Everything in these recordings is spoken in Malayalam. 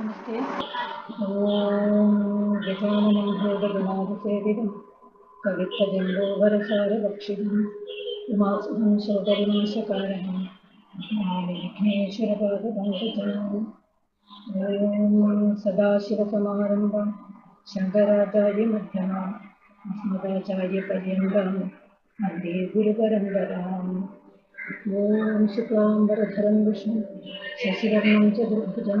नमस्ते। ॐ गजाननं भोगगणाधिसेवितं कवित्तजम्बोवरसारभक्षितम् उमासुधं शोकविनाशकारः मामि विघ्नेश्वरपादपङ्कजम् ॐ सदाशिवसमारम्भं शङ्कराचार्यमध्यमाम् अस्मदाचार्यपर्यन्तां वंदे गुरुपरम्पराम् ॐ शुक्लाम्बरधरं विष्णु शशिवर्णं च दुर्भुजं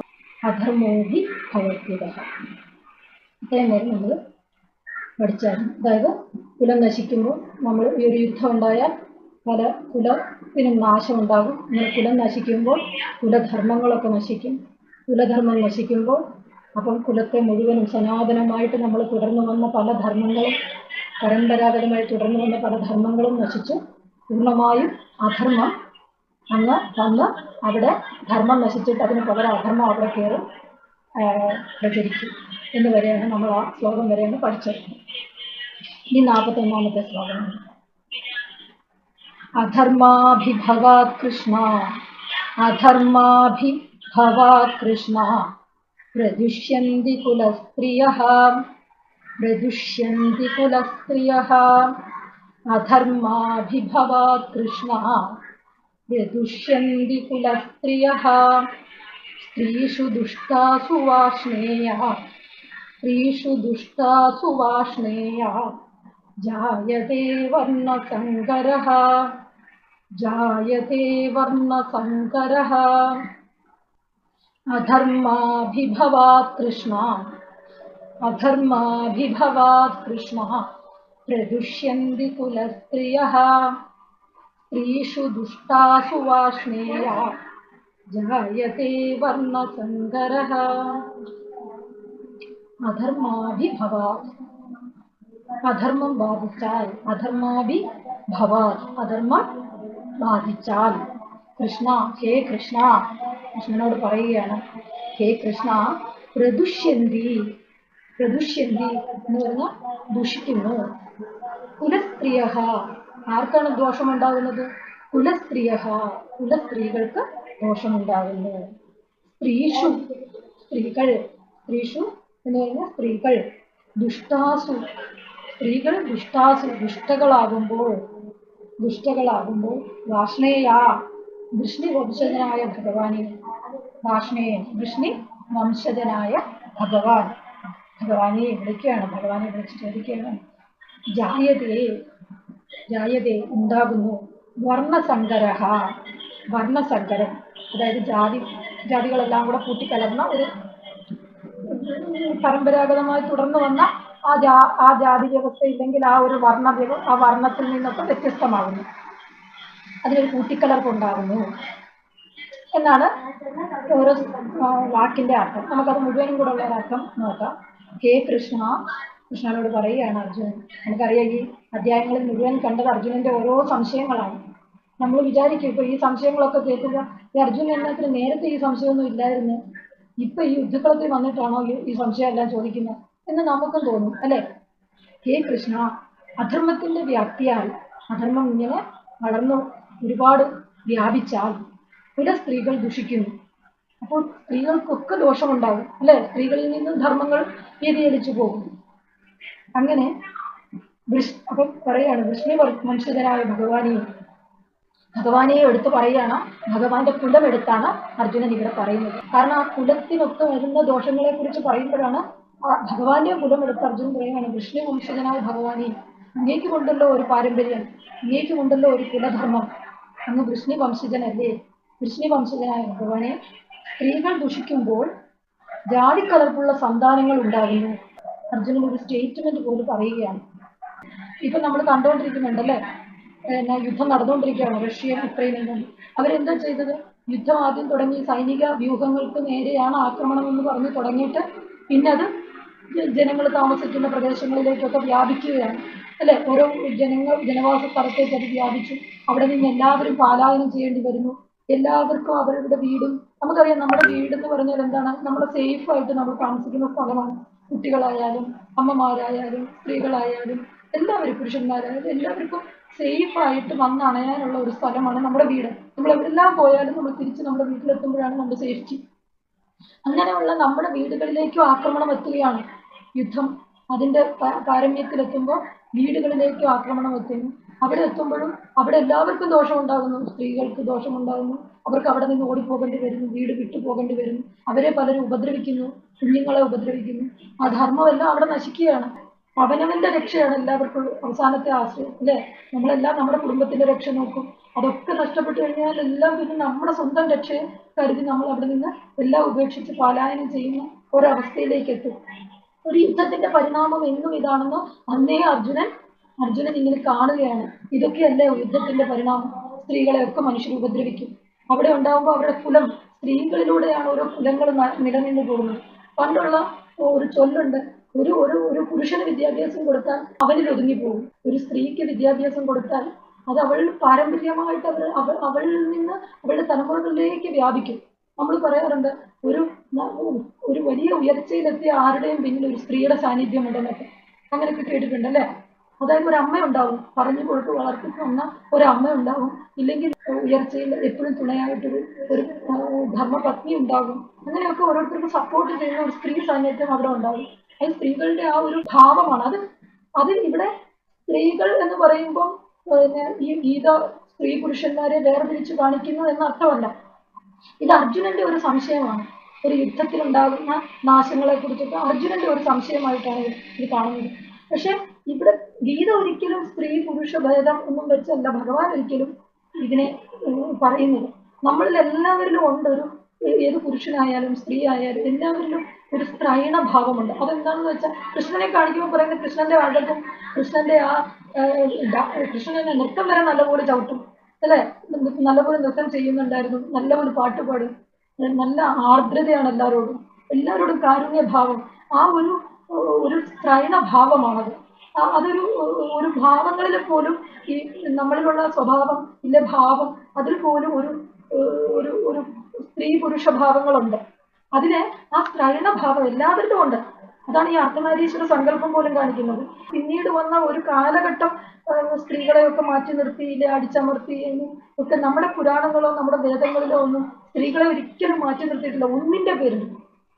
അധർമ്മോഹി ഭവത്യത ഇത്രയും നേരം നമ്മൾ പഠിച്ചായിരുന്നു. അതായത് കുലം നശിക്കുമ്പോൾ നമ്മൾ ഈ ഒരു യുദ്ധം ഉണ്ടായാൽ പല കുലത്തിനും നാശം ഉണ്ടാകും അങ്ങനെ കുലം നശിക്കുമ്പോൾ കുലധർമ്മങ്ങളൊക്കെ നശിക്കും. കുലധർമ്മം നശിക്കുമ്പോൾ അപ്പം കുലത്തെ മുഴുവനും സനാതനമായിട്ട് നമ്മൾ തുടർന്നു വന്ന പല ധർമ്മങ്ങളും പരമ്പരാഗതമായി തുടർന്നു വന്ന പല ധർമ്മങ്ങളും നശിച്ചു പൂർണമായും അധർമ്മം അങ്ങ് വന്ന് അവിടെ ധർമ്മം നശിച്ചിട്ട് അതിന് പകരം അധർമ്മം അവിടെ കയറി. പ്രചരിക്കും എന്ന് വരെയാണ് നമ്മൾ ആ ശ്ലോകം വരെയാണ് പഠിച്ചത്. ഇനി നാൽപ്പത്തൊന്നാമത്തെ ശ്ലോകമാണ്. അധർമാഭിഭവാ കൃഷ്ണ അധർമാഭിഭവാ കൃഷ്ണ പ്രദുഷ്യന്തി കുലസ്ത്രീയ പ്രദുഷ്യന്തി കുലസ്ത്രീയ അധർമാഭിഭവാ കൃഷ്ണ. ष्यन्ति कुलस्त्रियः स्त्रीषु दुष्टासु दुष्टा सुवाष्णेयः स्त्रीषु वर्णसङ्करः। अधर्माभिभवात् कृष्णा। अधर्माभिभवात् कृष्णः। प्रदुष्यन्ति कुलस्त्रियः കുലസ്ത്രിയഃ സ്ത്രീഷു ദുഷ്ടാസു വാഷ്ണേയ ജായത്തെ വർണസങ്കരഃ അധർമാഭിഭവാത് അധർമ്മം ബാധിച്ചാൽ അധർമാഭിഭവാത് അധർമ്മം ബാധിച്ചാൽ കൃഷ്ണ ഹേ കൃഷ്ണ കൃഷ്ണനോട് പറയുകയാണ് ഹേ കൃഷ്ണ പ്രദുഷ്യന്തി പ്രദുഷ്യന്തി എന്ന് പറഞ്ഞാൽ ദുഷിക്കുന്നു। കുലസ്ത്രീയ ആർക്കാണ് ദോഷമുണ്ടാകുന്നത്? കുലസ്ത്രീയ കുലസ്ത്രീകൾക്ക് ദോഷമുണ്ടാകുന്നു. സ്ത്രീഷു സ്ത്രീകൾ സ്ത്രീഷു എന്ന് പറഞ്ഞാൽ സ്ത്രീകൾ. ദുഷ്ടാസു സ്ത്രീകൾ ദുഷ്ടാസു ദുഷ്ടകളാകുമ്പോൾ ദുഷ്ടകളാകുമ്പോൾ വാഷ്ണേയാ വൃഷ്ണി വംശജനായ ഭഗവാനെ വാഷ്ണേയൻ വൃഷ്ണി വംശജനായ ഭഗവാൻ. ഭഗവാനെ വിളിക്കുകയാണ് ഭഗവാനെ വിളിച്ച് ചോദിക്കുകയാണ്. ജായതേ ജായതേ ഉണ്ടാകുന്നു. വർണസങ്കരഹ വർണസങ്കരം അതായത് ജാതി ജാതികളെല്ലാം കൂടെ കൂട്ടിക്കലർന്ന ഒരു പരമ്പരാഗതമായി തുടർന്നു വന്ന ആ ജാ ആ ജാതി വ്യവസ്ഥ ഇല്ലെങ്കിൽ ആ ഒരു വർണ വ്യവ ആ വർണത്തിൽ നിന്നൊക്കെ വ്യത്യസ്തമാകുന്നു. അതിനൊരു കൂട്ടിക്കലർപ്പുണ്ടാകുന്നു. എന്നാണ് ഓരോ വാക്കിന്റെ അർത്ഥം. നമുക്കത് മുഴുവനും കൂടെ ഉള്ള അർത്ഥം നോക്കാം. ഹേ കൃഷ്ണ കൃഷ്ണനോട് പറയുകയാണ് അർജുനൻ. നമുക്കറിയാം ഈ അധ്യായങ്ങളിൽ മുഴുവൻ കണ്ടത് അർജുനന്റെ ഓരോ സംശയങ്ങളാണ്. നമ്മൾ വിചാരിക്കും ഇപ്പൊ ഈ സംശയങ്ങളൊക്കെ കേൾക്കുക ഈ അർജുനൻ എന്നത്തിന് നേരത്തെ ഈ സംശയമൊന്നും ഇല്ലായിരുന്നു. ഇപ്പൊ ഈ യുദ്ധക്കളത്തിൽ വന്നിട്ടാണോ ഈ സംശയം എല്ലാം ചോദിക്കുന്നത്? എന്ന് നമുക്കും തോന്നും അല്ലെ? ഹേ കൃഷ്ണ അധർമ്മത്തിന്റെ വ്യാപ്തിയാൽ അധർമ്മം ഇങ്ങനെ വളർന്നു ഒരുപാട് വ്യാപിച്ചാൽ ചില സ്ത്രീകൾ ദുഷിക്കുന്നു. അപ്പോൾ സ്ത്രീകൾക്കൊക്കെ ദോഷമുണ്ടാകും അല്ലെ? സ്ത്രീകളിൽ നിന്നും ധർമ്മങ്ങൾ വ്യതിചലിച്ചു പോകും അങ്ങനെ അപ്പം പറയാണ് വിഷ്ണു വംശജനായ ഭഗവാനെ ഭഗവാനെ എടുത്ത് പറയാണ് ഭഗവാന്റെ കുലം എടുത്താണ് അർജുനൻ ഇവിടെ പറയുന്നത്. കാരണം ആ കുലത്തിനൊത്ത് വരുന്ന ദോഷങ്ങളെ കുറിച്ച് പറയുമ്പോഴാണ് ഭഗവാന്റെ കുലം എടുത്ത് അർജുനൻ പറയുകയാണ് വിഷ്ണു വംശജനായ ഭഗവാനെ അങ്ങേക്ക് കൊണ്ടല്ലോ ഒരു പാരമ്പര്യം അങ്ങേക്ക് കൊണ്ടല്ലോ ഒരു കുലധർമ്മം അങ്ങ് വൃഷ്ണി വംശജനല്ലേ? വൃഷ്ണി വംശജനായ ഭഗവാനെ സ്ത്രീകൾ ദുഷിക്കുമ്പോൾ ജാതിക്കലർപ്പുള്ള സന്താനങ്ങൾ ഉണ്ടാകുന്നു. അർജുനൻ ഒരു സ്റ്റേറ്റ്മെന്റ് പോലും പറയുകയാണ്. ഇപ്പൊ നമ്മൾ കണ്ടുകൊണ്ടിരിക്കുന്നുണ്ടല്ലേ പിന്നെ യുദ്ധം നടന്നുകൊണ്ടിരിക്കുകയാണ് റഷ്യയും യുക്രൈനും അവരെന്താ ചെയ്തത്? യുദ്ധം ആദ്യം തുടങ്ങി സൈനിക വ്യൂഹങ്ങൾക്ക് നേരെയാണ് ആക്രമണം എന്ന് പറഞ്ഞ് തുടങ്ങിയിട്ട് പിന്നെ അത് ജനങ്ങൾ താമസിക്കുന്ന പ്രദേശങ്ങളിലേക്കൊക്കെ വ്യാപിക്കുകയാണ്. അല്ലെ? ഓരോ ജനങ്ങൾ ജനവാസ സ്ഥലത്തേക്ക് അത് വ്യാപിച്ചു. അവിടെ നിന്ന് എല്ലാവരും പാലായനം ചെയ്യേണ്ടി വരുന്നു. എല്ലാവർക്കും അവരുടെ വീടും നമുക്കറിയാം നമ്മുടെ വീട് എന്ന് പറഞ്ഞാൽ എന്താണ്? നമ്മൾ സേഫ് ആയിട്ട് നമ്മൾ താമസിക്കുന്ന സ്ഥലമാണ്. കുട്ടികളായാലും അമ്മമാരായാലും സ്ത്രീകളായാലും എല്ലാവരും പുരുഷന്മാരായാലും എല്ലാവർക്കും സേഫ് ആയിട്ട് വന്നണയാനുള്ള ഒരു സ്ഥലമാണ് നമ്മുടെ വീട്. നമ്മൾ എവിടെല്ലാം പോയാലും നമ്മൾ തിരിച്ച് നമ്മുടെ വീട്ടിലെത്തുമ്പോഴാണ് നമ്മുടെ സേഫ്റ്റി അങ്ങനെയുള്ള നമ്മുടെ വീടുകളിലേക്കും ആക്രമണം എത്തുകയാണ് യുദ്ധം. അതിന്റെ പാരമ്യത്തിലെത്തുമ്പോൾ വീടുകളിലേക്കും ആക്രമണം എത്തുന്നു. അവിടെ എത്തുമ്പോഴും അവിടെ എല്ലാവർക്കും ദോഷമുണ്ടാകുന്നു. സ്ത്രീകൾക്ക് ദോഷമുണ്ടാകുന്നു. അവർക്ക് അവിടെ നിന്ന് ഓടിപ്പോകേണ്ടി വരുന്നു വീട് വിട്ടു പോകേണ്ടി വരുന്നു അവരെ പലരും ഉപദ്രവിക്കുന്നു കുഞ്ഞുങ്ങളെ ഉപദ്രവിക്കുന്നു. ആ ധർമ്മമെല്ലാം അവിടെ നശിക്കുകയാണ്. അവനവന്റെ രക്ഷയാണ് എല്ലാവർക്കും അവസാനത്തെ ആശ്രയം അല്ലെ? നമ്മളെല്ലാം നമ്മുടെ കുടുംബത്തിന്റെ രക്ഷ നോക്കും. അതൊക്കെ നഷ്ടപ്പെട്ടു കഴിഞ്ഞാൽ എല്ലാം പിന്നെ നമ്മുടെ സ്വന്തം രക്ഷയെ കരുതി നമ്മൾ അവിടെ നിന്ന് എല്ലാം ഉപേക്ഷിച്ച് പലായനം ചെയ്യുന്ന ഒരവസ്ഥയിലേക്ക് എത്തും. ഒരു യുദ്ധത്തിന്റെ പരിണാമം എന്നും ഇതാണെന്ന് അന്നേ അർജുനൻ അർജുനൻ ഇങ്ങനെ കാണുകയാണ്. ഇതൊക്കെയല്ലേ യുദ്ധത്തിന്റെ പരിണാമം? സ്ത്രീകളെയൊക്കെ മനുഷ്യർ ഉപദ്രവിക്കും. അവിടെ ഉണ്ടാകുമ്പോൾ അവരുടെ കുലം സ്ത്രീകളിലൂടെയാണ് ഓരോ കുലങ്ങൾ നിലനിന്ന് പോകുന്നത്. പണ്ടുള്ള ഒരു ചൊല്ലുണ്ട്. ഒരു ഒരു ഒരു പുരുഷന് വിദ്യാഭ്യാസം കൊടുത്താൽ അവനിൽ ഒതുങ്ങി പോകും. ഒരു സ്ത്രീക്ക് വിദ്യാഭ്യാസം കൊടുത്താൽ അത് അവൾ പാരമ്പര്യമായിട്ട് അവൾ അവൾ അവളിൽ നിന്ന് അവളുടെ തലമുറകളിലേക്ക് വ്യാപിക്കും. നമ്മൾ പറയാറുണ്ട് ഒരു ഒരു വലിയ ഉയർച്ചയിലെത്തിയ ആരുടെയും പിന്നിൽ ഒരു സ്ത്രീയുടെ സാന്നിധ്യം ഉണ്ടെന്നൊക്കെ അങ്ങനെയൊക്കെ കേട്ടിട്ടുണ്ട് അല്ലേ അതായത് ഒരു അമ്മ ഉണ്ടാവും പറഞ്ഞു കൊടുത്ത് വളർത്തി തന്ന ഒരു അമ്മ ഉണ്ടാവും ഇല്ലെങ്കിൽ ഉയർച്ചയിൽ എപ്പോഴും തുണയായിട്ടൊരു ഒരു ധർമ്മപത്നി ഉണ്ടാകും. അങ്ങനെയൊക്കെ ഓരോരുത്തർക്കും സപ്പോർട്ട് ചെയ്യുന്ന ഒരു സ്ത്രീ സാന്നിധ്യം അവിടെ ഉണ്ടാവും അത് സ്ത്രീകളുടെ ആ ഒരു ഭാവമാണ്. അത് അത് ഇവിടെ സ്ത്രീകൾ എന്ന് പറയുമ്പോൾ പിന്നെ ഈ ഗീത സ്ത്രീ പുരുഷന്മാരെ വേർതിരിച്ച് കാണിക്കുന്നു എന്ന അർത്ഥമല്ല. ഇത് അർജുനന്റെ ഒരു സംശയമാണ്. ഒരു യുദ്ധത്തിൽ ഉണ്ടാകുന്ന നാശങ്ങളെ കുറിച്ചൊക്കെ അർജുനന്റെ ഒരു സംശയമായിട്ടാണ് ഇത് കാണുന്നത്. പക്ഷെ ഇവിടെ ഗീത ഒരിക്കലും സ്ത്രീ പുരുഷ ഭേദം ഒന്നും വെച്ചല്ല. ഭഗവാൻ ഒരിക്കലും ഇതിനെ പറയുന്നത് നമ്മളിൽ എല്ലാവരിലും ഉണ്ട് ഒരു ഏത് പുരുഷനായാലും സ്ത്രീ ആയാലും എല്ലാവരിലും ഒരു സ്ത്രൈണ ഭാവമുണ്ട്. അതെന്താണെന്ന് വെച്ചാൽ കൃഷ്ണനെ കാണിക്കുമ്പോൾ പറയുന്നത് കൃഷ്ണന്റെ അഴകും കൃഷ്ണന്റെ ആ കൃഷ്ണനെ നൃത്തം വരെ നല്ലപോലെ ചവിട്ടും. അല്ലെ? നല്ലപോലെ നൃത്തം ചെയ്യുന്നുണ്ടായിരുന്നു. നല്ലപോലെ പാട്ട് പാടും. നല്ല ആർദ്രതയാണ് എല്ലാവരോടും. എല്ലാവരോടും കാരുണ്യഭാവം. ആ ഒരു ഒരു സ്ത്രൈണ ഭാവമാണത്. അതൊരു ഒരു ഭാവങ്ങളിൽ പോലും ഈ നമ്മളിലുള്ള സ്വഭാവം ഇല്ല ഭാവം അതിൽ പോലും ഒരു ഒരു ഒരു സ്ത്രീ പുരുഷ ഭാവങ്ങളുണ്ട്. അതിനെ ആ സ്ത്രൈണ ഭാവം എല്ലാവരിലും ഉണ്ട്. അതാണ് ഈ അർദ്ധനാരീശ്വര സങ്കല്പം പോലും കാണിക്കുന്നത്. പിന്നീട് വന്ന ഒരു കാലഘട്ടം സ്ത്രീകളെ ഒക്കെ മാറ്റി നിർത്തി ഇല്ലെ അടിച്ചമർത്തി ഒക്കെ നമ്മുടെ പുരാണങ്ങളോ നമ്മുടെ വേദങ്ങളിലോ ഒന്നും സ്ത്രീകളെ ഒരിക്കലും മാറ്റി നിർത്തിയിട്ടില്ല. ഒന്നിന്റെ പേരിലും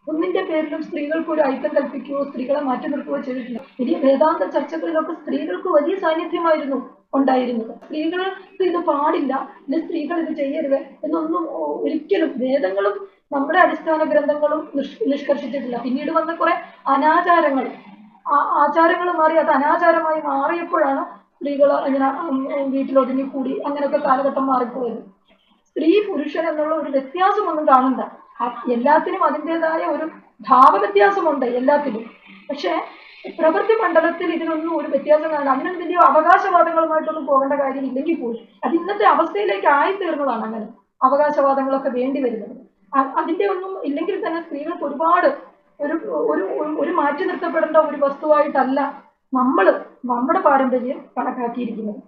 ഒന്നിന്റെ പേരിലും സ്ത്രീകൾക്ക് ഒരു ഐക്യം കൽപ്പിക്കുകയോ സ്ത്രീകളെ മാറ്റി നിർത്തുകയോ ചെയ്തിട്ടില്ല. ഇനി വേദാന്ത ചർച്ചകളിലൊക്കെ സ്ത്രീകൾക്ക് വലിയ സാന്നിധ്യമായിരുന്നു ഉണ്ടായിരുന്നത്. സ്ത്രീകൾക്ക് ഇത് പാടില്ല. ഇനി സ്ത്രീകൾ ഇത് ചെയ്യരുത് എന്നൊന്നും ഒരിക്കലും വേദങ്ങളും നമ്മുടെ അടിസ്ഥാന ഗ്രന്ഥങ്ങളും നിഷ്കർഷിച്ചിട്ടില്ല. പിന്നീട് വന്ന കുറെ അനാചാരങ്ങൾ. ആചാരങ്ങൾ മാറി അത് അനാചാരമായി മാറിയപ്പോഴാണ് സ്ത്രീകൾ ഇങ്ങനെ വീട്ടിലൊതുങ്ങി കൂടി അങ്ങനെയൊക്കെ കാലഘട്ടം മാറിപ്പോയത്. സ്ത്രീ പുരുഷൻ എന്നുള്ള ഒരു വ്യത്യാസം ഒന്നും കാണണ്ട. എല്ലാത്തിനും അതിന്റെതായ ഒരു ഭാവവ്യത്യാസമുണ്ട് എല്ലാത്തിലും. പക്ഷേ പ്രവൃത്തി മണ്ഡലത്തിൽ ഇതിനൊന്നും ഒരു വ്യത്യാസം കാണാൻ അതിനൊന്നും വലിയ അവകാശവാദങ്ങളുമായിട്ടൊന്നും പോകേണ്ട കാര്യം ഇല്ലെങ്കിൽ പോലും. അത് ഇന്നത്തെ അവസ്ഥയിലേക്ക് ആയിത്തീർന്നതാണ് അങ്ങനെ അവകാശവാദങ്ങളൊക്കെ വേണ്ടി വരുന്നത്. അതിന്റെ ഒന്നും ഇല്ലെങ്കിൽ തന്നെ സ്ത്രീകൾക്ക് ഒരുപാട് ഒരു ഒരു ഒരു മാറ്റി നിർത്തപ്പെടേണ്ട ഒരു വസ്തുവായിട്ടല്ല നമ്മൾ നമ്മുടെ പാരമ്പര്യം കണക്കാക്കിയിരിക്കുന്നത്.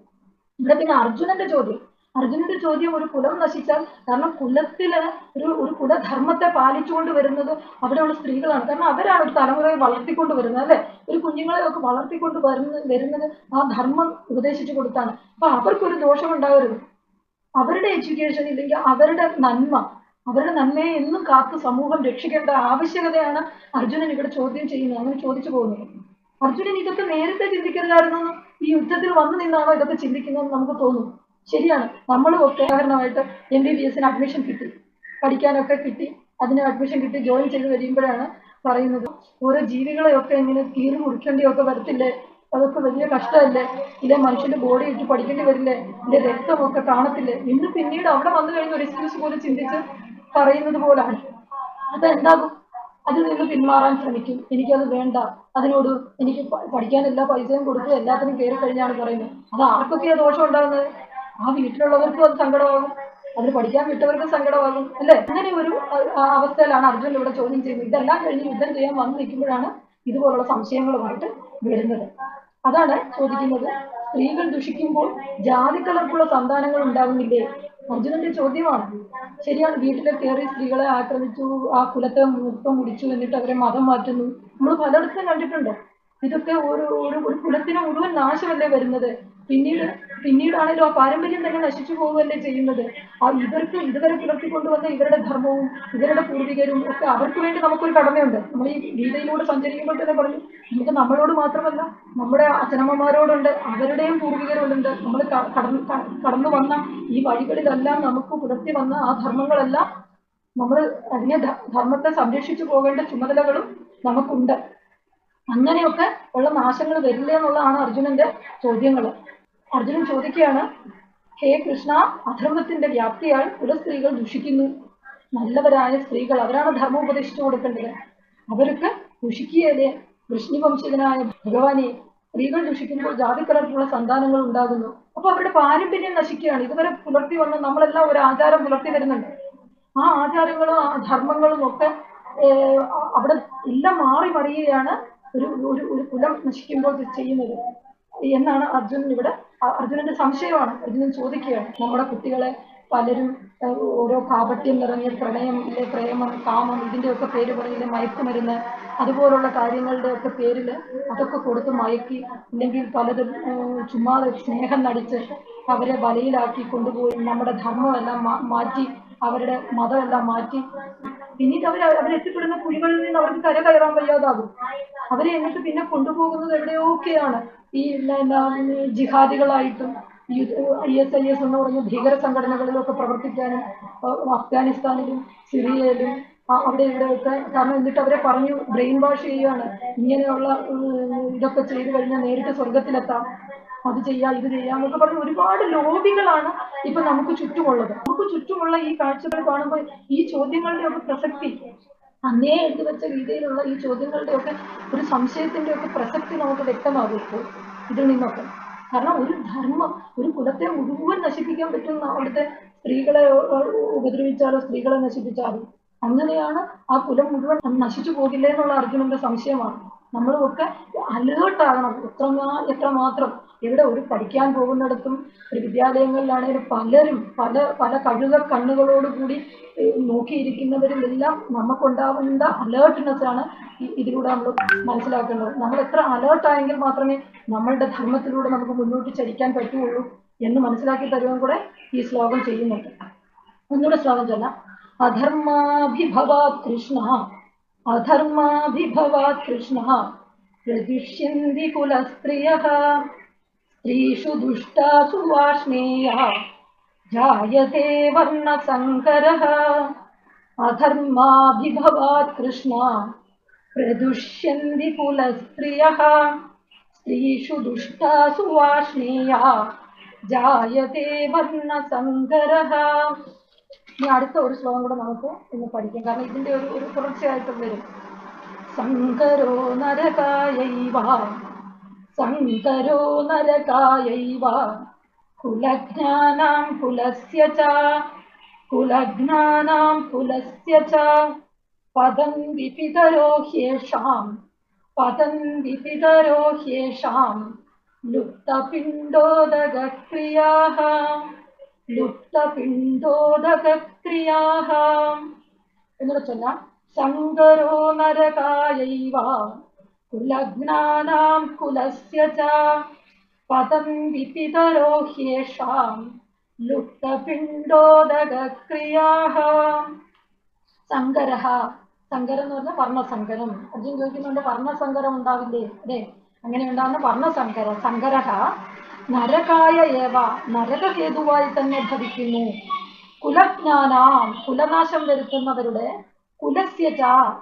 ഇവിടെ പിന്നെ അർജുനന്റെ ചോദ്യം. അർജുനന്റെ ചോദ്യം ഒരു കുലം നശിച്ചാൽ കാരണം കുലത്തിൽ ഒരു ഒരു കുലധർമ്മത്തെ പാലിച്ചുകൊണ്ട് വരുന്നത് അവിടെയുള്ള സ്ത്രീകളാണ്. കാരണം അവരാണ് ഒരു തലമുറയെ വളർത്തിക്കൊണ്ട് വരുന്നത് അല്ലെ? ഒരു കുഞ്ഞുങ്ങളെ ഒക്കെ വളർത്തിക്കൊണ്ട് വരുന്ന വരുന്നത് ആ ധർമ്മം ഉപദേശിച്ചു കൊടുത്താണ്. അപ്പൊ അവർക്കൊരു ദോഷം ഉണ്ടാകരുത് അവരുടെ എഡ്യൂക്കേഷൻ ഇല്ലെങ്കിൽ അവരുടെ നന്മ അവരുടെ നന്മയെ എന്നും കാത്ത് സമൂഹം രക്ഷിക്കേണ്ട ആവശ്യകതയാണ് അർജുനൻ ഇവിടെ ചോദ്യം ചെയ്യുന്നത്. അങ്ങനെ ചോദിച്ചു പോകുന്നത് അർജുനൻ ഇതൊക്കെ നേരത്തെ ചിന്തിക്കരുതായിരുന്നു ഈ യുദ്ധത്തിൽ വന്നു നിന്നാണോ ഇതൊക്കെ ചിന്തിക്കുന്നത് നമുക്ക് തോന്നും. ശരിയാണ്. നമ്മളും ഒക്കെ ഉദാഹരണമായിട്ട് എം ബി ബി എസിന് അഡ്മിഷൻ കിട്ടി. പഠിക്കാനൊക്കെ കിട്ടി. അതിന് അഡ്മിഷൻ കിട്ടി ജോയിൻ ചെയ്ത് കഴിയുമ്പോഴാണ് പറയുന്നത് ഓരോ ജീവികളെയൊക്കെ ഇങ്ങനെ കീറി മുറിക്കേണ്ടിയൊക്കെ വരത്തില്ലേ? അതൊക്കെ വലിയ കഷ്ടമല്ലേ? ഇല്ലേ മനുഷ്യന്റെ ബോഡി ഇട്ട് പഠിക്കേണ്ടി വരില്ലേ? ഇതിന്റെ രക്തമൊക്കെ കാണത്തില്ലേ? ഇന്ന് പിന്നീട് അവിടെ വന്നു കഴിഞ്ഞ ഒരു എക്സ്ക്യൂസ് പോലും ചിന്തിച്ച് പറയുന്നത് പോലാണ്. അതെന്താകും? അതിൽ നിന്ന് പിന്മാറാൻ ശ്രമിക്കും. എനിക്കത് വേണ്ട. അതിനോട് എനിക്ക് പഠിക്കാൻ എല്ലാ പൈസയും കൊടുത്തു എല്ലാത്തിനും കയറി കഴിഞ്ഞാണ് പറയുന്നത്. അത് ആർക്കൊക്കെയാണ് ദോഷം ഉണ്ടാകുന്നത്? ആ വീട്ടിലുള്ളവർക്കും അത് സങ്കടമാകും. അതിന് പഠിക്കാൻ വിട്ടവർക്കും സങ്കടമാകും അല്ലേ? അങ്ങനെ ഒരു അവസ്ഥയിലാണ് അർജുൻ ഇവിടെ ചോദ്യം ചെയ്യുന്നത്. ഇതെല്ലാം കഴിഞ്ഞ് യുദ്ധം ചെയ്യാൻ വന്നു നിൽക്കുമ്പോഴാണ് ഇതുപോലുള്ള സംശയങ്ങളുമായിട്ട് വരുന്നത്. അതാണ് ചോദിക്കുന്നത്. സ്ത്രീകൾ ദുഷിക്കുമ്പോൾ ജാതി കലർപ്പുള്ള സന്താനങ്ങൾ ഉണ്ടാകുന്നില്ലേ അർജുനന്റെ ചോദ്യമാണ്. ശരിയാണ് വീട്ടിലെ കയറി സ്ത്രീകളെ ആക്രമിച്ചു ആ കുലത്തെ മുഖം മുടിച്ചു എന്നിട്ട് അവരെ മതം മാറ്റുന്നു. നമ്മൾ പലയിടത്തും കണ്ടിട്ടുണ്ട്. ഇതൊക്കെ ഒരു ഒരു കുലത്തിന് മുഴുവൻ നാശമല്ലേ വരുന്നത്? പിന്നീട് പിന്നീടാണല്ലോ ആ പാരമ്പര്യം തന്നെ നശിച്ചു പോവുകയല്ലേ ചെയ്യുന്നത്. ആ ഇവർക്ക് ഇതുവരെ പുലർത്തിക്കൊണ്ടുവന്ന ഇവരുടെ ധർമ്മവും ഇവരുടെ പൂർവികരും ഒക്കെ അവർക്ക് വേണ്ടി നമുക്കൊരു കടമയുണ്ട്. നമ്മൾ ഈ ഗീതയിലൂടെ സഞ്ചരിക്കുമ്പോൾ തന്നെ പറഞ്ഞു നമുക്ക് നമ്മളോട് മാത്രമല്ല നമ്മുടെ അച്ഛനമ്മമാരോടുണ്ട് അവരുടെയും പൂർവികരോടുണ്ട് നമ്മൾ കടന്നു കടന്നു വന്ന ഈ വഴികളിലെല്ലാം നമുക്ക് പുലർത്തി വന്ന ആ ധർമ്മങ്ങളെല്ലാം നമ്മൾ അതിനെ ധർമ്മത്തെ സംരക്ഷിച്ചു പോകേണ്ട ചുമതലകളും നമുക്കുണ്ട്. അങ്ങനെയൊക്കെ ഉള്ള നാശങ്ങൾ വരില്ല എന്നുള്ളതാണ് അർജുനന്റെ ചോദ്യങ്ങൾ അർജുനൻ ചോദിക്കുകയാണ് ഹേ കൃഷ്ണ അധർമ്മത്തിന്റെ വ്യാപ്തിയാൽ കുലസ്ത്രീകൾ ദുഷിക്കുന്നു. നല്ലവരായ സ്ത്രീകൾ അവരാണ് ധർമ്മം ഉപദേശിച്ചു കൊടുക്കേണ്ടത്. അവർക്ക് ദുഷിക്കുകയല്ലേ? വൃഷ്ണിവംശജനായ ഭഗവാനെ സ്ത്രീകൾ ദുഷിക്കുമ്പോൾ ജാതി കലർപ്പുള്ള സന്താനങ്ങൾ ഉണ്ടാകുന്നു. അപ്പൊ അവരുടെ പാരമ്പര്യം നശിക്കുകയാണ്. ഇതുവരെ പുലർത്തി വന്ന നമ്മളെല്ലാം ഒരു ആചാരം പുലർത്തി വരുന്നുണ്ട്. ആ ആചാരങ്ങളും ആ ധർമ്മങ്ങളും ഒക്കെ അവിടെ എല്ലാം മാറി മറിയുകയാണ് ഒരു ഒരു കുലം നശിക്കുമ്പോൾ ചെയ്യുന്നത്. എന്നാണ് അർജുനൻ ഇവിടെ അർജുനന്റെ സംശയമാണ്. അർജുനൻ ചോദിക്കുകയാണ് നമ്മുടെ കുട്ടികളെ പലരും ഓരോ കാപട്യം നിറഞ്ഞ പ്രണയം പ്രേമം കാമം ഇതിന്റെയൊക്കെ പേര് പറയില്ല മയക്കുമരുന്ന് അതുപോലുള്ള കാര്യങ്ങളുടെ ഒക്കെ പേരിൽ അതൊക്കെ കൊടുത്ത് മയക്കി ഇല്ലെങ്കിൽ പലതും ചുമ്മാതെ സ്നേഹം നടിച്ച് അവരെ വലയിലാക്കി കൊണ്ടുപോയി നമ്മുടെ ധർമ്മമെല്ലാം മാറ്റി അവരുടെ മതമെല്ലാം മാറ്റി പിന്നീട് അവർ അവരെത്തിപ്പെടുന്ന കുഴികളിൽ നിന്ന് അവർക്ക് കര കയറാൻ വയ്യാതാകും. അവരെ എന്നിട്ട് പിന്നെ കൊണ്ടുപോകുന്നത് എവിടെയൊക്കെയാണ് ഈ ജിഹാദികളായിട്ടും ഐ എസ് ഐ എസ് എന്ന് പറഞ്ഞ ഭീകര സംഘടനകളിലൊക്കെ പ്രവർത്തിക്കാനും അഫ്ഗാനിസ്ഥാനിലും സിറിയയിലും അവിടെ ഇവിടെയൊക്കെ. കാരണം എന്നിട്ട് അവരെ പറഞ്ഞു ബ്രെയിൻ വാഷ് ചെയ്യുകയാണ്. ഇങ്ങനെയുള്ള ഇതൊക്കെ ചെയ്തു കഴിഞ്ഞാൽ നേരിട്ട് സ്വർഗത്തിലെത്താം അത് ചെയ്യാ ഇത് ചെയ്യാം എന്നൊക്കെ പറഞ്ഞ് ഒരുപാട് ലോബികളാണ് ഇപ്പൊ നമുക്ക് ചുറ്റുമുള്ളത്. നമുക്ക് ചുറ്റുമുള്ള ഈ കാഴ്ചകൾ കാണുമ്പോൾ ഈ ചോദ്യങ്ങളുടെ ഒക്കെ പ്രസക്തി അന്നേ എടുത്തുവെച്ച വെച്ച രീതിയിലുള്ള ഈ ചോദ്യങ്ങളുടെ ഒക്കെ ഒരു സംശയത്തിന്റെ ഒക്കെ പ്രസക്തി നമുക്ക് വ്യക്തമാകും ഇപ്പോൾ ഇതിൽ നിന്നൊക്കെ. കാരണം ഒരു ധർമ്മം ഒരു കുലത്തെ മുഴുവൻ നശിപ്പിക്കാൻ പറ്റുന്ന അവിടുത്തെ സ്ത്രീകളെ ഉപദ്രവിച്ചാലോ സ്ത്രീകളെ നശിപ്പിച്ചാലോ അങ്ങനെയാണ് ആ കുലം മുഴുവൻ നശിച്ചു പോകില്ലേ എന്നുള്ള അർജുനന്റെ സംശയമാണ്. നമ്മളൊക്കെ അലേർട്ട് ആകണം. എത്രമാ എത്രമാത്രം ഇവിടെ ഒരു പഠിക്കാൻ പോകുന്നിടത്തും ഒരു വിദ്യാലയങ്ങളിലാണെങ്കിലും പലരും പല പല കഴുക കണ്ണുകളോടുകൂടി നോക്കിയിരിക്കുന്നവരിൽ എല്ലാം നമുക്കുണ്ടാവേണ്ട അലേർട്ട്നെസ് ആണ് ഇതിലൂടെ നമ്മൾ മനസ്സിലാക്കേണ്ടത്. നമ്മൾ എത്ര അലേർട്ടായെങ്കിൽ മാത്രമേ നമ്മളുടെ ധർമ്മത്തിലൂടെ നമുക്ക് മുന്നോട്ട് ചരിക്കാൻ പറ്റുള്ളൂ എന്ന് മനസ്സിലാക്കി തരുവാൻ കൂടെ ഈ ശ്ലോകം ചെയ്യുന്നുണ്ട്. ഒന്നുകൂടെ ശ്ലോകം ചൊല്ലാം. അധർമാഭിഭവാത് കൃഷ്ണ അധർമാഭിഭവാത് കൃഷ്ണ പ്രതിഷ്യന്തി കുലസ്ത്രിയഃ സ്ത്രീഷു ദുഷ്ടാസു വാഷ്ണേയ ജായത്തെ വർണസങ്കരഃ അധർമാഭിഭവാത് കൃഷ്ണ പ്രദുഷ്യന്തി കുലസ്ത്രിയഃ സ്ത്രീഷു ദുഷ്ടാസു വാഷ്ണേയ ജായത്തെ വർണസങ്കരഃ ഇനി അടുത്ത ഒരു ശ്ലോകം കൂടെ നമുക്ക് ഇന്ന് പഠിക്കാം. കാരണം ഇതിന്റെ ഒരു ഒരു തുടർച്ചയായിട്ട് വരും. സങ്കരോ നരകായൈവ സങ്കരോ നരകായൈവ. കുലജ്ഞാനാം കുലസ്യ ച. കുലജ്ഞാനാം കുലസ്യ ച. പതന്തി പിതരോ ഹ്യേഷാം. പതന്തി പിതരോ ഹ്യേഷാം. ലുപ്തപിണ്ഡോദകക്രിയാः ലുപ്തപിണ്ഡോദകക്രിയാः എന്നൂടെ ചൊല്ലാം സങ്കരോ നരകായൈവ. കുലജ്ഞാനാം കുലസ്യ ച പതന്തി പിതരോ ഹ്യേഷാം ലുപ്തപിണ്ഡോദകക്രിയാः സങ്കരഹ സങ്കരം എന്ന് പറഞ്ഞാൽ വർണസങ്കരം അർജുൻ ചോദിക്കുന്നുണ്ട് വർണസങ്കരം ഉണ്ടാവില്ലേ? അതെ അങ്ങനെ ഉണ്ടാകുന്ന വർണസങ്കര സങ്കരഹ നരകായ ഏവ നരകഹേതുവായി തന്നെ ഭവിക്കുന്നു. കുലജ്ഞാനാം കുലനാശം വരുത്തുന്നവരുടെ കുലസ്യച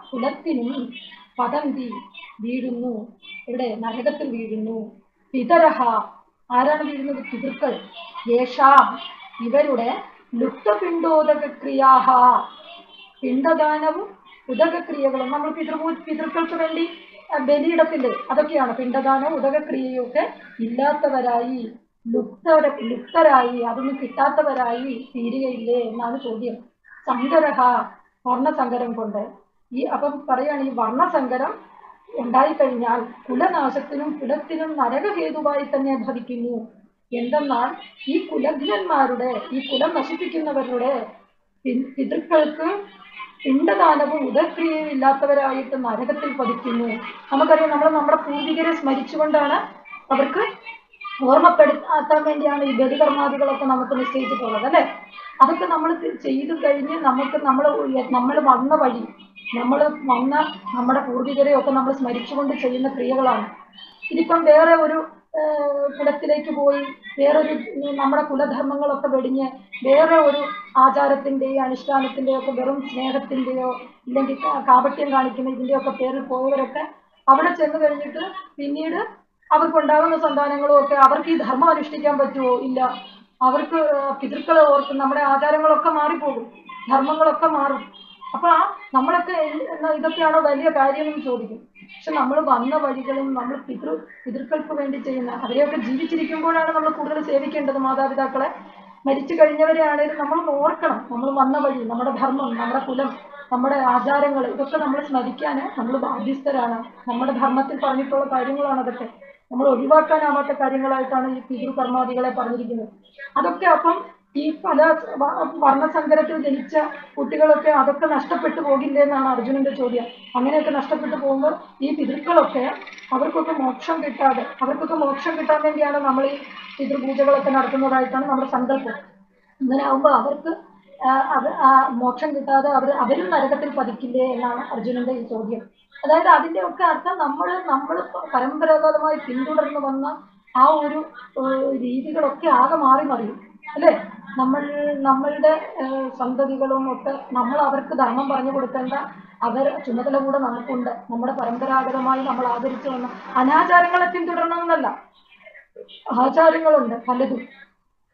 കുലത്തിനും പതന്തി വീഴുന്നു. ഇവിടെ നരകത്തിൽ വീഴുന്നു. പിതരഹ ആരാണ് വീഴുന്നത്? പിതൃക്കൾ. യേഷാം ഇവരുടെ ലുപ്തപിണ്ടോദകക്രിയാഹ പിണ്ടദാനവും ഉദകക്രിയകളും. നമ്മൾ പിതൃ പിതൃക്കൾക്ക് വേണ്ടി ബലിയിടത്തിന്റെ അതൊക്കെയാണ്. പിണ്ടദാനവും ഉദകക്രിയയും ഒക്കെ ഇല്ലാത്തവരായി ലുപ്തര ലുപ്തരായി അതൊന്നും കിട്ടാത്തവരായി തീരുകയില്ലേ എന്നാണ് ചോദ്യം. സങ്കരഹ വർണസങ്കരം കൊണ്ട്. ഈ അപ്പം പറയാണ് ഈ വർണസങ്കരം ഉണ്ടായിക്കഴിഞ്ഞാൽ കുലനാശത്തിനും കുലത്തിനും നരകഹേതുവായി തന്നെ ഭവിക്കുന്നു. എന്തെന്നാൽ ഈ കുലജ്ഞന്മാരുടെ ഈ കുലം നശിപ്പിക്കുന്നവരുടെ പിതൃക്കൾക്ക് പിണ്ടദാനവും ഉദക്രിയയും ഇല്ലാത്തവരായിട്ട് നരകത്തിൽ പതിക്കുന്നു. നമുക്കറിയാം നമ്മൾ നമ്മുടെ പൂർവികരെ സ്മരിച്ചുകൊണ്ടാണ് അവർക്ക് ഓർമ്മപ്പെടുത്താൻ വേണ്ടിയാണ് ഈ ബലികർമാദികളൊക്കെ നമുക്ക് നിശ്ചയിച്ചിട്ടുള്ളത് അല്ലെ? അതൊക്കെ നമ്മൾ ചെയ്തു കഴിഞ്ഞ് നമുക്ക് നമ്മൾ നമ്മൾ വന്ന വഴി നമ്മൾ വന്ന നമ്മുടെ പൂർവികരെയൊക്കെ നമ്മൾ സ്മരിച്ചുകൊണ്ട് ചെയ്യുന്ന ക്രിയകളാണ്. ഇതിപ്പം വേറെ ഒരു കുലത്തിലേക്ക് പോയി വേറൊരു നമ്മുടെ കുലധർമ്മങ്ങളൊക്കെ വെടിഞ്ഞ് വേറെ ഒരു ആചാരത്തിന്റെയോ അനുഷ്ഠാനത്തിന്റെയോ ഒക്കെ വെറും സ്നേഹത്തിന്റെയോ ഇല്ലെങ്കിൽ കാപട്യം കാണിക്കുന്ന ഇതിന്റെയൊക്കെ പേരിൽ പോയവരൊക്കെ അവിടെ ചെന്ന് കഴിഞ്ഞിട്ട് പിന്നീട് അവർക്കുണ്ടാകുന്ന സന്താനങ്ങളും ഒക്കെ അവർക്ക് ഈ ധർമ്മം അനുഷ്ഠിക്കാൻ പറ്റുമോ ഇല്ല. അവർക്ക് പിതൃക്കളെ ഓർത്ത് നമ്മുടെ ആചാരങ്ങളൊക്കെ മാറിപ്പോകും. ധർമ്മങ്ങളൊക്കെ മാറും. അപ്പൊ ആ നമ്മളൊക്കെ ഇതൊക്കെയാണോ വലിയ കാര്യം എന്ന് ചോദിക്കും. പക്ഷെ നമ്മൾ വന്ന വഴികളും നമ്മൾ പിതൃ പിതൃക്കൾക്ക് വേണ്ടി ചെയ്യുന്ന അവരെയൊക്കെ ജീവിച്ചിരിക്കുമ്പോഴാണ് നമ്മൾ കൂടുതൽ സേവിക്കേണ്ടത് മാതാപിതാക്കളെ. മരിച്ചു കഴിഞ്ഞവരെ ആണെങ്കിലും നമ്മൾ ഓർക്കണം നമ്മൾ വന്ന വഴി നമ്മുടെ ധർമ്മം നമ്മുടെ കുലം നമ്മുടെ ആചാരങ്ങൾ ഇതൊക്കെ നമ്മൾ സ്മരിക്കാൻ നമ്മൾ ബാധ്യസ്ഥരാണ്. നമ്മുടെ ധർമ്മത്തിൽ പറഞ്ഞിട്ടുള്ള കാര്യങ്ങളാണ് അതൊക്കെ. നമ്മൾ ഒഴിവാക്കാനാവാത്ത കാര്യങ്ങളായിട്ടാണ് ഈ പിതൃകർമാദികളെ പറഞ്ഞിരിക്കുന്നത്. അതൊക്കെ അപ്പം ഈ പല വർണസങ്കരത്തിൽ ജനിച്ച കുട്ടികളൊക്കെ അതൊക്കെ നഷ്ടപ്പെട്ടു പോകില്ലേ എന്നാണ് അർജുനന്റെ ചോദ്യം. അങ്ങനെയൊക്കെ നഷ്ടപ്പെട്ടു പോകുമ്പോൾ ഈ പിതൃക്കളൊക്കെ അവർക്കൊക്കെ മോക്ഷം കിട്ടാതെ അവർക്കൊക്കെ മോക്ഷം കിട്ടാൻ വേണ്ടിയാണ് നമ്മൾ ഈ പിതൃപൂജകളൊക്കെ നടത്തുന്നതായിട്ടാണ് നമ്മുടെ സങ്കല്പം. അങ്ങനെ ആകുമ്പോൾ അവർക്ക് മോക്ഷം കിട്ടാതെ അവർ അവരും നരകത്തിൽ പതിക്കില്ലേ എന്നാണ് അർജുനന്റെ ഈ ചോദ്യം. അതായത് അതിന്റെ ഒക്കെ അർത്ഥം നമ്മൾ നമ്മൾ പരമ്പരാഗതമായി പിന്തുടർന്നു വന്ന ആ ഒരു രീതികളൊക്കെ ആകെ മാറി മറിയും. അല്ലേ? നമ്മൾ നമ്മളുടെ സന്തതികളും ഒക്കെ നമ്മൾ അവർക്ക് ധർമ്മം പറഞ്ഞു കൊടുക്കേണ്ട അവർ ചുമതല കൂടെ നമുക്കുണ്ട്. നമ്മുടെ പരമ്പരാഗതമായി നമ്മൾ ആദരിച്ചു വന്ന അനാചാരങ്ങളെ പിന്തുടരണമെന്നല്ല ആചാരങ്ങളുണ്ട് പലതും.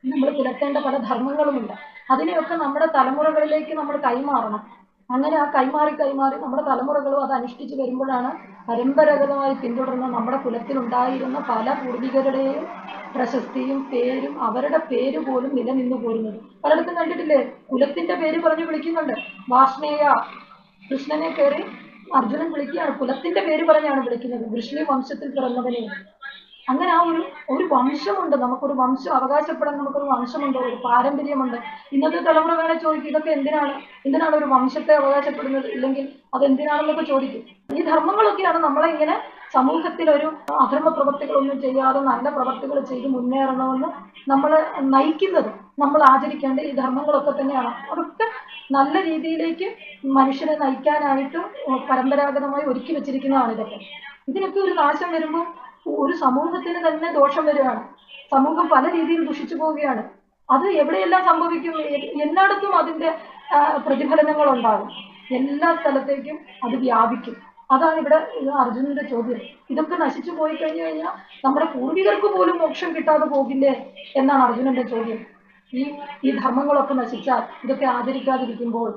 നമ്മൾ പുലർത്തേണ്ട പല ധർമ്മങ്ങളുമുണ്ട്. അതിനെയൊക്കെ നമ്മുടെ തലമുറകളിലേക്ക് നമ്മൾ കൈമാറണം. അങ്ങനെ ആ കൈമാറി കൈമാറി നമ്മുടെ തലമുറകളും അത് അനുഷ്ഠിച്ചു വരുമ്പോഴാണ് പരമ്പരാഗതമായി പിന്തുടർന്ന നമ്മുടെ കുലത്തിലുണ്ടായിരുന്ന പല പൂർവികരുടെയും പ്രശസ്തിയും പേരും അവരുടെ പേര് പോലും നിലനിന്നു പോരുന്നത്. പലയിടത്തും കണ്ടിട്ടില്ലേ? കുലത്തിന്റെ പേര് പറഞ്ഞു വിളിക്കുന്നുണ്ട്. വാഷ്ണേയ. കൃഷ്ണനെ കയറി അർജുനൻ വിളിക്കുകയാണ്. കുലത്തിന്റെ പേര് പറഞ്ഞാണ് വിളിക്കുന്നത്. വൃഷ്ണി വംശത്തിൽ പിറന്നവനെ അങ്ങനെ ആ ഒരു ഒരു വംശമുണ്ട്. നമുക്കൊരു വംശം അവകാശപ്പെടാൻ നമുക്കൊരു വംശമുണ്ട് ഒരു പാരമ്പര്യമുണ്ട്. ഇന്നത്തെ തലമുറ വേണേ ചോദിക്കും ഇതൊക്കെ എന്തിനാണ്? എന്തിനാണ് ഒരു വംശത്തെ അവകാശപ്പെടുന്നത്? ഇല്ലെങ്കിൽ അത് എന്തിനാണെന്നൊക്കെ ചോദിക്കും. ഈ ധർമ്മങ്ങളൊക്കെയാണ് നമ്മളെ ഇങ്ങനെ സമൂഹത്തിൽ ഒരു അധർമ്മ പ്രവർത്തികളൊന്നും ചെയ്യാതെ നല്ല പ്രവർത്തികൾ ചെയ്ത് മുന്നേറണമെന്ന് നമ്മൾ നയിക്കുന്നത് നമ്മൾ ആചരിക്കേണ്ട ഈ ധർമ്മങ്ങളൊക്കെ തന്നെയാണ്. അതൊക്കെ നല്ല രീതിയിലേക്ക് മനുഷ്യനെ നയിക്കാനായിട്ട് പരമ്പരാഗതമായി ഒരുക്കി വെച്ചിരിക്കുന്നതാണ് ഇതൊക്കെ. ഇതിനൊക്കെ ഒരു നാശം വരുമ്പോൾ ഒരു സമൂഹത്തിന് തന്നെ ദോഷം വരികയാണ്. സമൂഹം പല രീതിയിൽ ദുഷിച്ചു പോവുകയാണ്. അത് എവിടെയെല്ലാം സംഭവിക്കും? എല്ലായിടത്തും അതിന്റെ പ്രതിഫലനങ്ങൾ ഉണ്ടാകും എല്ലാ സ്ഥലത്തേക്കും അത് വ്യാപിക്കും. അതാണ് ഇവിടെ അർജുനന്റെ ചോദ്യം. ഇതൊക്കെ നശിച്ചു പോയി കഴിഞ്ഞു കഴിഞ്ഞാൽ നമ്മുടെ പൂർവികർക്ക് പോലും മോക്ഷം കിട്ടാതെ പോകില്ലേ എന്നാണ് അർജുനന്റെ ചോദ്യം. ഈ ഈ ധർമ്മങ്ങളൊക്കെ നശിച്ചാൽ ഇതൊക്കെ ആചരിക്കാതിരിക്കുമ്പോൾ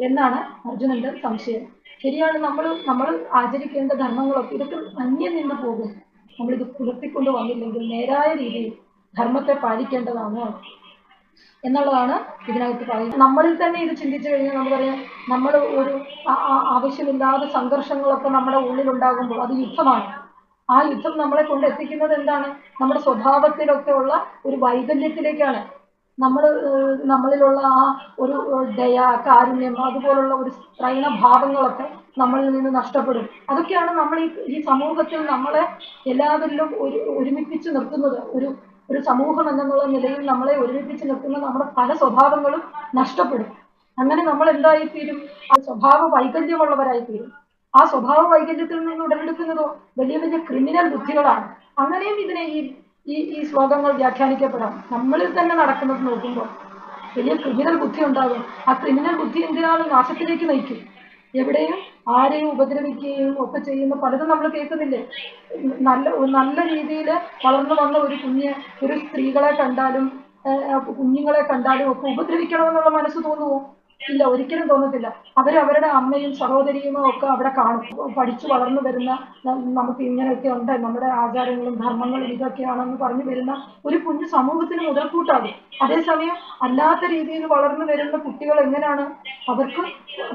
എന്നാണ് അർജുനന്റെ സംശയം. ശരിയാണ് നമ്മൾ നമ്മൾ ആചരിക്കേണ്ട ധർമ്മങ്ങളൊക്കെ ഇതൊക്കെ അന്യം നിന്ന് പോകും. നമ്മളിത് പുലർത്തിക്കൊണ്ട് വന്നില്ലെങ്കിൽ നേരായ രീതിയിൽ ധർമ്മത്തെ പാലിക്കേണ്ടതാണ്. എന്നുള്ളതാണ് ഇതിനകത്ത് പറയുന്നത്. നമ്മളിൽ തന്നെ ഇത് ചിന്തിച്ചു കഴിഞ്ഞാൽ നമുക്കറിയാം നമ്മൾ ഒരു ആവശ്യമില്ലാതെ സംഘർഷങ്ങളൊക്കെ നമ്മുടെ ഉള്ളിൽ ഉണ്ടാകുമ്പോൾ അത് യുദ്ധമാണ്. ആ യുദ്ധം നമ്മളെ കൊണ്ട് എത്തിക്കുന്നത് എന്താണ്? നമ്മുടെ സ്വഭാവത്തിലൊക്കെ ഉള്ള ഒരു വൈകല്യത്തിലേക്കാണ്. നമ്മൾ നമ്മളിലുള്ള ആ ഒരു ദയ കാരുണ്യം അതുപോലുള്ള ഒരു സ്ത്രൈണ ഭാവങ്ങളൊക്കെ നമ്മളിൽ നിന്ന് നഷ്ടപ്പെടും. അതൊക്കെയാണ് നമ്മൾ ഈ ഈ സമൂഹത്തിൽ നമ്മളെ എല്ലാവരിലും ഒരു ഒരുമിപ്പിച്ച് നിർത്തുന്നത്. ഒരു ഒരു സമൂഹം എന്നുള്ള നിലയിൽ നമ്മളെ ഒരുമിപ്പിച്ച് നിർത്തുന്ന നമ്മുടെ പല സ്വഭാവങ്ങളും നഷ്ടപ്പെടും. അങ്ങനെ നമ്മൾ എന്തായിത്തീരും? ആ സ്വഭാവ വൈകല്യമുള്ളവരായിത്തീരും. ആ സ്വഭാവ വൈകല്യത്തിൽ നിന്ന് ഉടലെടുക്കുന്നതോ വലിയ വലിയ ക്രിമിനൽ ബുദ്ധികളാണ്. അങ്ങനെയും ഇതിനെ ഈ ഈ ഈ ശ്ലോകങ്ങൾ വ്യാഖ്യാനിക്കപ്പെടാം. നമ്മളിൽ തന്നെ നടക്കുന്നത് നോക്കുമ്പോൾ വലിയ ക്രിമിനൽ ബുദ്ധി ഉണ്ടാകും. ആ ക്രിമിനൽ ബുദ്ധി എന്തിനാണ് നാശത്തിലേക്ക് നയിക്കും? എവിടെയും ആരെയും ഉപദ്രവിക്കുകയും ഒക്കെ ചെയ്യുന്ന പലതും നമ്മൾ കേൾക്കുന്നില്ലേ? നല്ല നല്ല രീതിയിൽ വളർന്നു വന്ന ഒരു കുഞ്ഞ് ഒരു സ്ത്രീകളെ കണ്ടാലും കുഞ്ഞുങ്ങളെ കണ്ടാലും ഒക്കെ ഉപദ്രവിക്കണമെന്നുള്ള മനസ്സ് തോന്നുമോ ഇല്ല ഒരിക്കലും തോന്നത്തില്ല. അവർ അവരുടെ അമ്മയും സഹോദരിയും ഒക്കെ അവിടെ കാണും. പഠിച്ചു വളർന്നു വരുന്ന നമുക്ക് ഇങ്ങനെയൊക്കെ ഉണ്ട്. നമ്മുടെ ആചാരങ്ങളും ധർമ്മങ്ങളും ഇതൊക്കെയാണെന്ന് പറഞ്ഞു വരുന്ന ഒരു കുഞ്ഞു സമൂഹത്തിന് മുതൽക്കൂട്ടാകും അതേസമയം അല്ലാത്ത രീതിയിൽ വളർന്നു വരുന്ന കുട്ടികൾ എങ്ങനെയാണ്? അവർക്ക്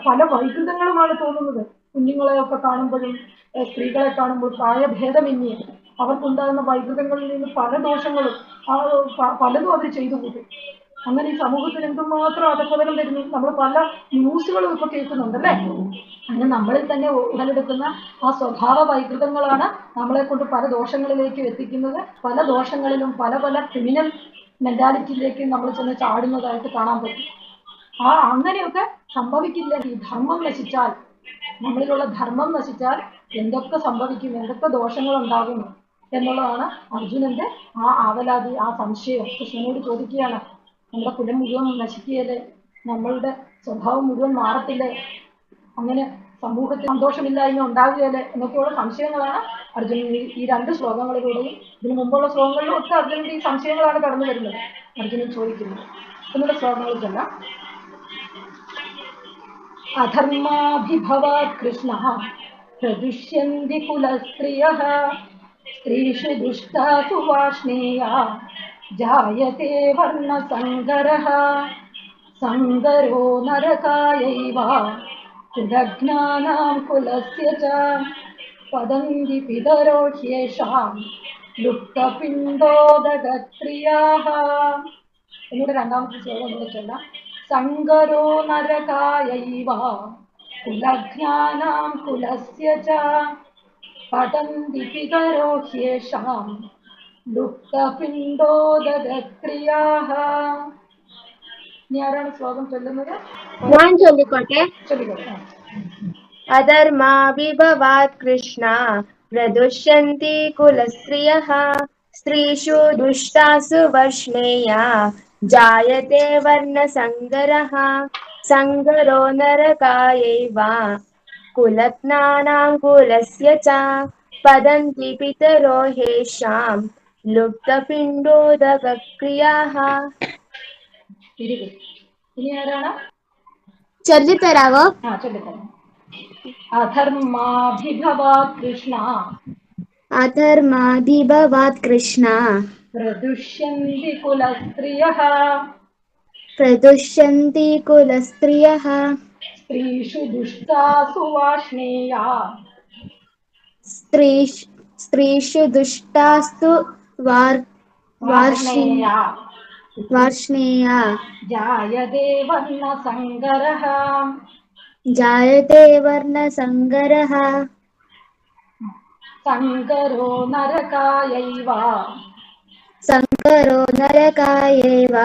പല വൈകൃതങ്ങളുമാണ് തോന്നുന്നത്. കുഞ്ഞുങ്ങളെ ഒക്കെ കാണുമ്പോഴും സ്ത്രീകളെ കാണുമ്പോൾ പ്രായഭേദമന്യേ അവർക്കുണ്ടാകുന്ന വൈകൃതങ്ങളിൽ നിന്ന് പല ദോഷങ്ങളും പലതും അവർ ചെയ്തു കൂട്ടും. അങ്ങനെ ഈ സമൂഹത്തിൽ എന്തുമാത്രം അധപതകൾ വരുന്നു നമ്മൾ പല ന്യൂസുകളും ഇപ്പൊ കേൾക്കുന്നുണ്ട് അല്ലെ? അങ്ങനെ നമ്മളിൽ തന്നെ ഉടലെടുക്കുന്ന ആ സ്വഭാവ വൈകൃതങ്ങളാണ് നമ്മളെ കൊണ്ട് പല ദോഷങ്ങളിലേക്ക് എത്തിക്കുന്നത്. പല ദോഷങ്ങളിലും പല പല ക്രിമിനൽ മെന്റാലിറ്റിയിലേക്ക് നമ്മൾ ചെന്ന് ചാടുന്നതായിട്ട് കാണാൻ പറ്റും. ആ അങ്ങനെയൊക്കെ സംഭവിക്കില്ല. ഈ ധർമ്മം നശിച്ചാൽ നമ്മളിലുള്ള ധർമ്മം നശിച്ചാൽ എന്തൊക്കെ സംഭവിക്കും? എന്തൊക്കെ ദോഷങ്ങൾ ഉണ്ടാകുന്നു എന്നുള്ളതാണ് അർജുനന്റെ ആ ആവലാതി ആ സംശയം. കൃഷ്ണനോട് ചോദിക്കുകയാണ് നമ്മുടെ കുലം മുഴുവൻ നശിക്കുകയില്ലേ? നമ്മളുടെ സ്വഭാവം മുഴുവൻ മാറത്തില്ലേ? അങ്ങനെ സമൂഹത്തിൽ സന്തോഷമില്ലായ്മ ഉണ്ടാകുകയല്ലേ എന്നൊക്കെയുള്ള സംശയങ്ങളാണ് അർജുനൻ ഈ രണ്ട് ശ്ലോകങ്ങളിലൂടെയും ഇതിനു മുമ്പുള്ള ശ്ലോകങ്ങളിലും ഒക്കെ അർജുനന്റെ ഈ സംശയങ്ങളാണ് കടന്നു വരുന്നത്. അർജുനൻ ചോദിക്കുന്നത് എന്നുള്ള ശ്ലോകങ്ങളിൽ തന്നെ അധർമാഭിഭവാത് കൃഷ്ണ പ്രദുഷ്യന്തി കുലസ്ത്രിയ സ്ത്രീഷു വാഷ്ണീയ जायते वर्णसङ्गरः। सङ्गरो नरकायैव। कुलज्ञानां कुलस्य च। पदन्तिपिदरोह्येषां लुप्तपिण्डोदगप्रियाः सङ्गरो नरकायैव कुलज्ञानां कुलस्य च। पतन्ति पदन्तिपिदरोह्येषाम् ഹ്യേഷാം ലുപ്തപിണ്ഡോദക്രിയാഹ ഇനി ആരാണ് ശ്ലോകം ചൊല്ലുന്നത് ഞാൻ ചൊല്ലിക്കോട്ടെ ചൊല്ലിക്കോട്ടെ ആ. अधर्माभिभवात् कृष्णा प्रदुष्यन्ति कुलस्त्रियः स्त्रीषु दुष्टासु वर्ष्णेया जायते वर्णसङ्करः सङ्करो नरकायैव कुलत्नानां कुलस्य च पतन्ति पितरो हेषां लुप्तपिण्डोदकक्रियाः ಚರ್ಜಿತರಾವ अधर्माभिभवात् कृष्ण अधर्माधिभवात् कृष्ण प्रदुष्यन्ति कुलस्त्रियः प्रदुष्यन्ति वार् वार्ष्णेया। वार्ष्णेया। जायते वर्णसङ्गरः। जायते वर्णसङ्गरः। सङ्करो नरकायैव। सङ्करो नरकायैव।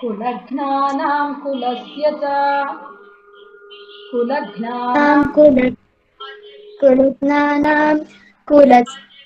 कुलघ्नानां कुलस्य च। कुलघ्नानां कुल कुलघ्नानां कुलस्य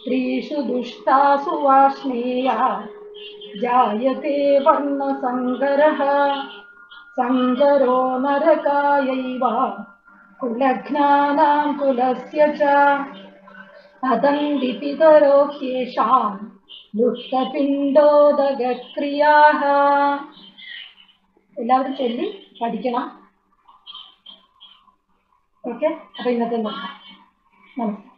स्त्रीषु दुष्टासु वाष्णेया जायते वर्णसङ्करः सङ्करो नरकायैव कुलघ्नानां कुलस्य च पतन्ति पितरो ह्येषां ലുപ്തപിണ്ഡോദകക്രിയാഹ എല്ലാവരും ചൊല്ലി പഠിക്കണം ഓക്കെ അപ്പൊ ഇന്നത്തെ നോക്കാം നമസ്കാരം